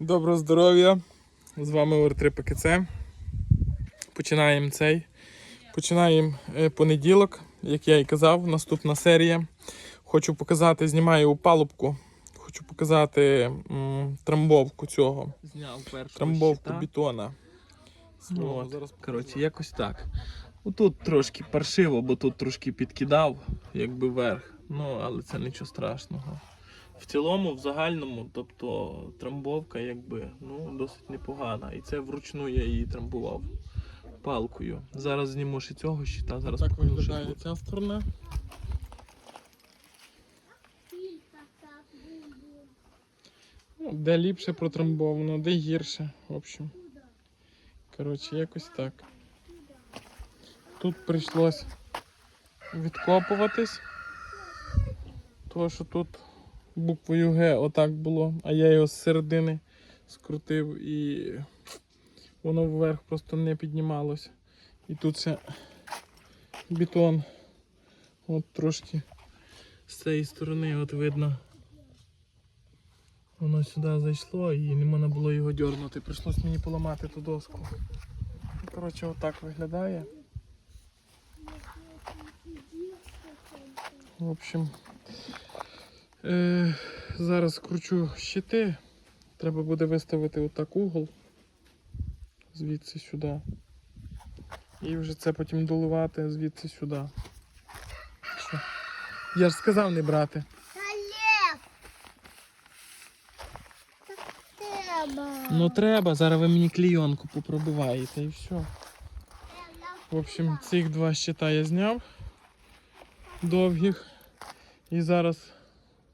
Доброго здоров'я! З вами ОР3 ПКЦ. Починаємо цей. Починаємо е, понеділок, як я і казав, наступна серія. Хочу показати, знімаю опалубку. Хочу показати м, трамбовку цього. Зняв першу Трамбовку щита. бетона. Ну, От. от. Коротше, якось так. Тут трошки паршиво, бо тут трошки підкидав, якби вверх. Ну, але це нічого страшного. В цілому, в загальному, тобто трамбовка якби ну, досить непогана. І це вручну я її трамбував палкою. Зараз зніму ще цього щита, зараз так покажу, виглядає ця сторона. Де ліпше протрамбовано, де гірше. В общем. Коротше, якось так. Тут прийшлось відкопуватись. Тому що тут буквою Г отак було, а я його з середини скрутив і воно вверх просто не піднімалось. І тут ще бетон. От трошки з цієї сторони от видно. Воно сюди зайшло і не можна було його дьорнути. Прийшлось мені поламати ту доску. Коротше, отак виглядає. В общем, е, зараз кручу щити. Треба буде виставити отак угол. Звідси сюди. І вже це потім доливати звідси сюди. Що? Я ж сказав не брати. Ну треба, зараз ви мені клійонку попробиваєте і все. В общем, цих два щита я зняв довгих. І зараз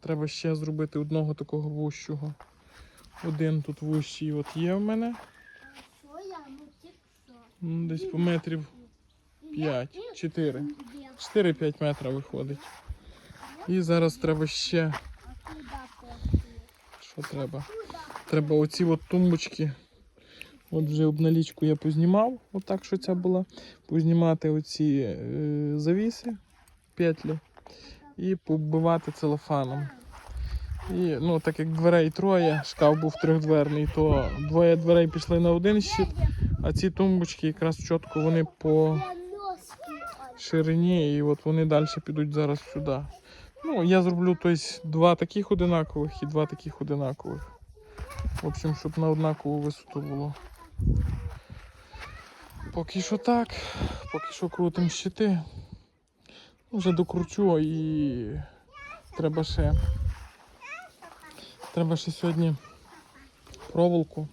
треба ще зробити одного такого вущого. Один тут вущий от є в мене. Десь по метрів 5, 4. 4-5 метра виходить. І зараз треба ще. Що треба? Треба оці от тумбочки. От вже обналічку я познімав, отак, що ця була. Познімати оці е, завіси, петлі і побивати целофаном. І ну, так як дверей троє, шкаф був трьохдверний, то двоє дверей пішли на один щит, а ці тумбочки якраз чітко вони по ширині, і от вони далі підуть зараз сюди. Ну, я зроблю тобто, два таких одинакових і два таких одинакових. В общем, щоб на однакову висоту було. Поки що так, поки що крутим щити. Вже докручу і треба ще. Треба ще сьогодні проволоку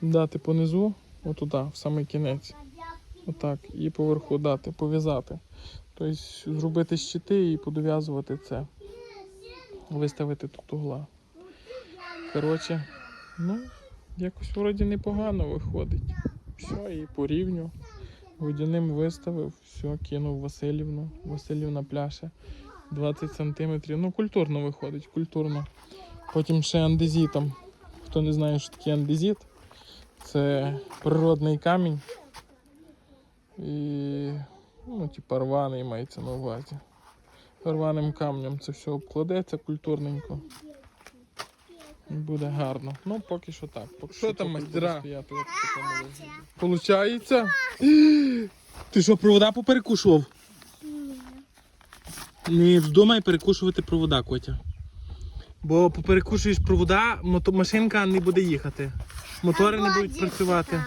дати понизу, отуда, в самий кінець. Отак. І поверху дати, пов'язати. Тобто зробити щити і подов'язувати це. Виставити тут угла. Коротше, ну, якось вроді непогано виходить. Все, і по рівню. Водяним виставив, все, кинув Васильівну. Васильівна пляше 20 сантиметрів. Ну, культурно виходить, культурно. Потім ще андезітом. Хто не знає, що таке андезіт, це природний камінь. І, ну, типа рваний мається на увазі. Рваним камнем це все обкладеться культурненько. Буде гарно. Ну, поки що так. Поки Що там, майстра? Получається? Ти що, провода поперекушував? Не вздумай перекушувати провода, Котя. Бо поперекушуєш провода, мото- машинка не буде їхати. Мотори не будуть працювати.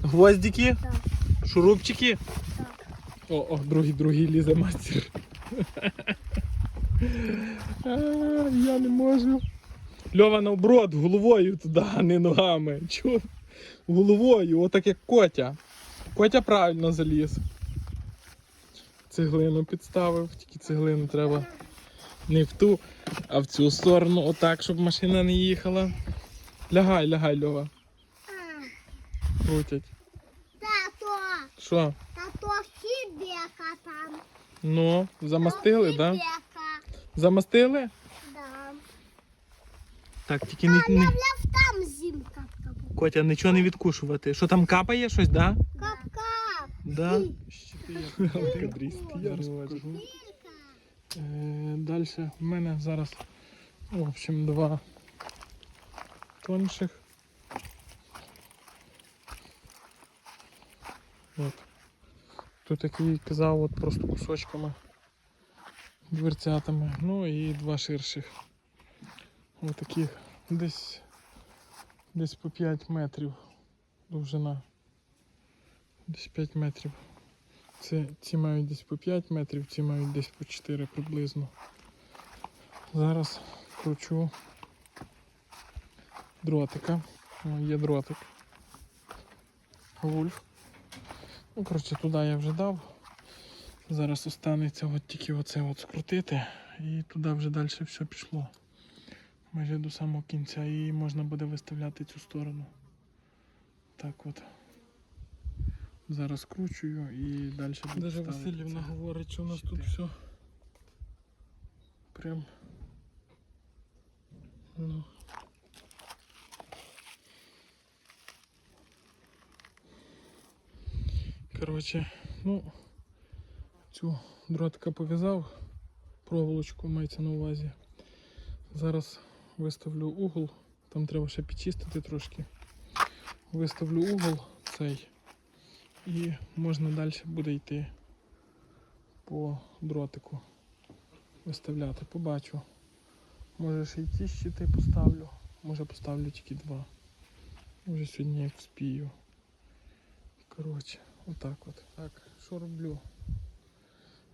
Гвоздики? Так. Шурупчики? О, о, другий, другий лізе мастер. А, Я не можу. Льова наоборот, головою туди, а не ногами. Чого? Головою, отак як Котя. Котя правильно заліз. Цеглину підставив, тільки цеглину треба не в ту, а в цю сторону, отак, щоб машина не їхала. Лягай, лягай, Льова. Крутять. Тато, Що? тато хібека там. Ну, замастили, так? Да? Замастили? Так, тільки не, не... там зім. Котя, нічого не відкушувати. Що там капає щось, да? Капка! Да? Я. Е, Далі в мене зараз в общем, два тонших. От. Тут який казав, от просто кусочками дверцятами. Ну і два ширших. Ось таких десь, десь по 5 метрів довжина. Десь 5 метрів. Це, ці мають десь по 5 метрів, ці мають десь по 4 приблизно. Зараз кручу дротика. О, є дротик. Вульф. Ну, коротше, туди я вже дав. Зараз останеться от тільки оце от скрутити і туди вже далі все пішло. Майже до самого кінця і можна буде виставляти цю сторону. Так от. Зараз скручую і далі буду. Даже Васильівна говорить, що у нас тут все. Прям. Ну. Коротше, ну, цю дротика пов'язав, проволочку мається на увазі. Зараз виставлю угол, там треба ще підчистити трошки. Виставлю угол цей і можна далі буде йти по дротику виставляти, побачу. Може ще й ці щити поставлю, може поставлю тільки два. Може сьогодні як вспію. Коротше, отак от. Так, що роблю?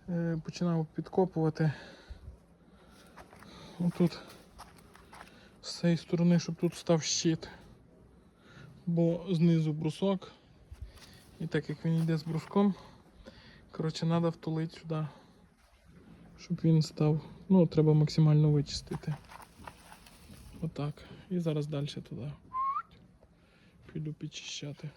Е, починав підкопувати. Отут цієї сторони, щоб тут став щит. Бо знизу брусок. І так як він йде з бруском, коротше, треба втулити сюди щоб він став. Ну, треба максимально вичистити. Отак. І зараз далі туди. Піду підчищати.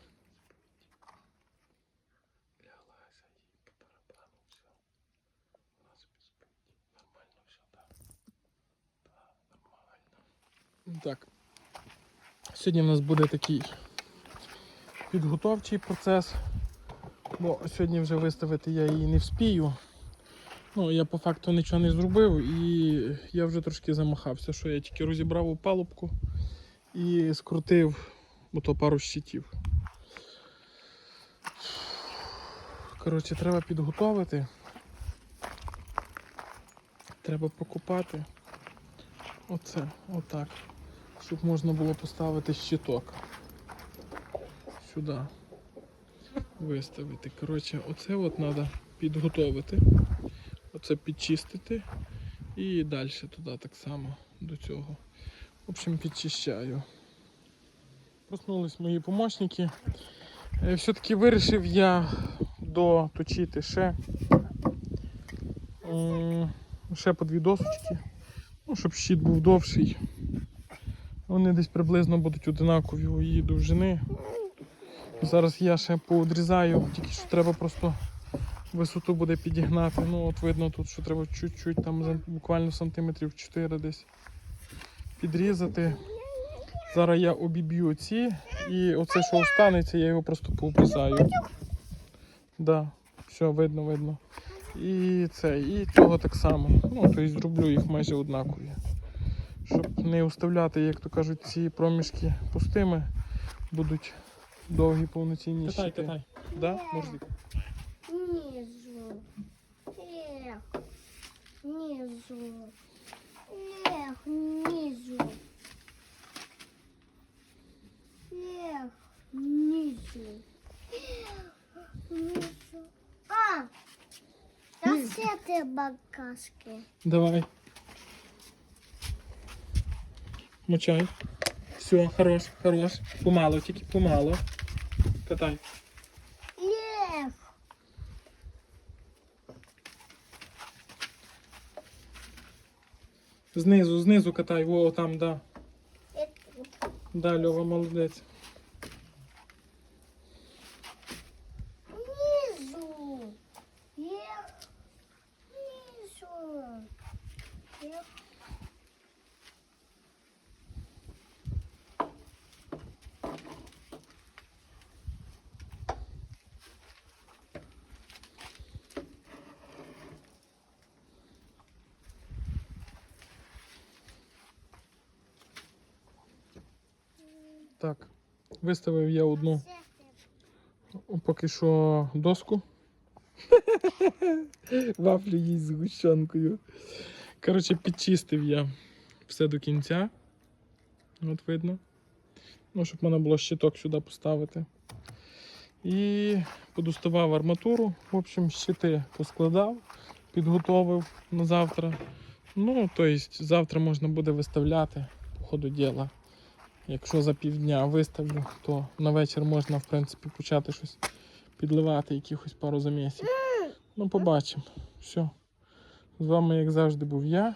Так. Сьогодні в нас буде такий підготовчий процес, бо сьогодні вже виставити я її не вспію. Ну, я по факту нічого не зробив і я вже трошки замахався, що я тільки розібрав опалубку і скрутив ото пару щитів. Коротше, треба підготовити. Треба покупати. Оце, отак. Щоб можна було поставити щиток. Сюди. Виставити. Коротше, оце от треба підготовити. Оце підчистити і далі туди так само до цього. В общем, підчищаю. Проснулись мої помощники. Е, Все-таки вирішив я доточити ще, ще по дві досочки, ну, щоб щит був довший. Вони десь приблизно будуть одинакові у її довжини. Зараз я ще поодрізаю, тільки що треба просто висоту буде підігнати. Ну, от видно тут, що треба чуть-чуть, там буквально сантиметрів 4 десь підрізати. Зараз я обіб'ю ці і оце, що останеться, я його просто пообрізаю. Да, все, видно, видно. І це, і цього так само. Ну, тобто зроблю їх майже однакові. Щоб не уставляти, як то кажуть, ці проміжки пустими, будуть довгі повноцінні Катай, щити. катай. Да? Можна? Низу. Вверх. Низу. Вверх, низу. Низу. А! Та все ти бакашки. Давай. Мочай. Все, хорош, хорош. Помало, тільки помало. Катай. Вверх. Знизу, знизу катай, во там, да. Да, Льова, молодець. Низу. Вверх. Низу. Вверх. Так. Виставив я одну, Поки що доску. Вафлі їсть з гущенкою. Коротше, підчистив я все до кінця. От видно. Ну, щоб можна було щиток сюди поставити. І подоставав арматуру. В общем, щити поскладав, підготовив на завтра. Ну, тобто, завтра можна буде виставляти по ходу діла. Якщо за півдня виставлю, то на вечір можна, в принципі, почати щось підливати, якихось пару замісів. Ну, побачимо. Все. З вами, як завжди, був я,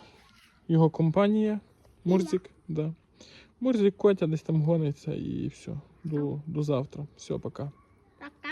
його компанія, Мурзик. Да. Мурзик Котя десь там гониться і все. До, до завтра. Все, пока.